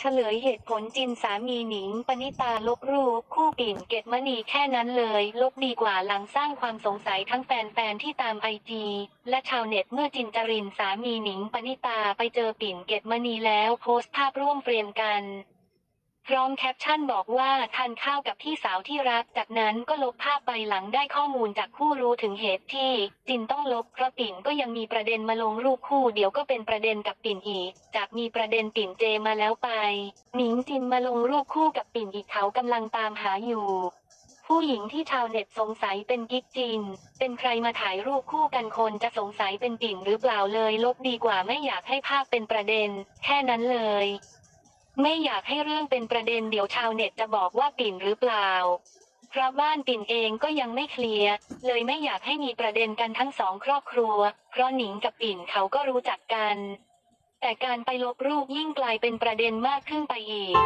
เฉลยเหตุผลจินสามีหนิง ปณิตาลบรูป คู่ปิ่นเกตมณีแค่นั้นเลย ลบดีกว่าหลังสร้างความสงสัยทั้งแฟนๆที่ตามไอจีและชาวเน็ตเมื่อจินจรินสามีหนิง ปณิตาไปเจอปิ่นเกตมณีแล้วโพสต์ภาพร่วมเฟรมกัน พร้อมแคปชั่นบอกว่าทานข้าวกับพี่สาวที่รัก จากนั้นก็ลบภาพไปหลังได้ข้อมูลจากผู้รู้ถึงเหตุที่ จินต้องลบเพราะปิ่นก็ยังมีประเด็นมาลงรูปคู่เดี๋ยวก็เป็นประเด็นกับปิ่นอีก จากมีประเด็นปิ่นเจมาแล้วไป หนิงจินมาลงรูปคู่กับปิ่นอีกเขากำลังตามหาอยู่ผู้หญิงที่ชาวเน็ตสงสัยเป็นกิ๊กจินเป็นใครมาถ่ายรูปคู่กันคนจะสงสัยเป็นปิ่นหรือเปล่าเลยลบดีกว่าไม่อยากให้ภาพเป็นประเด็น แค่นั้นเลย ไม่อยากให้เรื่องเป็นประเด็นเดี๋ยวชาวเน็ตจะบอกว่าปิ่นหรือเปล่า เพราะบ้านปิ่นเองก็ยังไม่เคลียร์ เลยไม่อยากให้มีประเด็นกันทั้งสองครอบครัว เพราะหนิงกับปิ่นเขาก็รู้จักกัน แต่การไปลบรูปยิ่งกลายเป็นประเด็นมากขึ้นไปอีก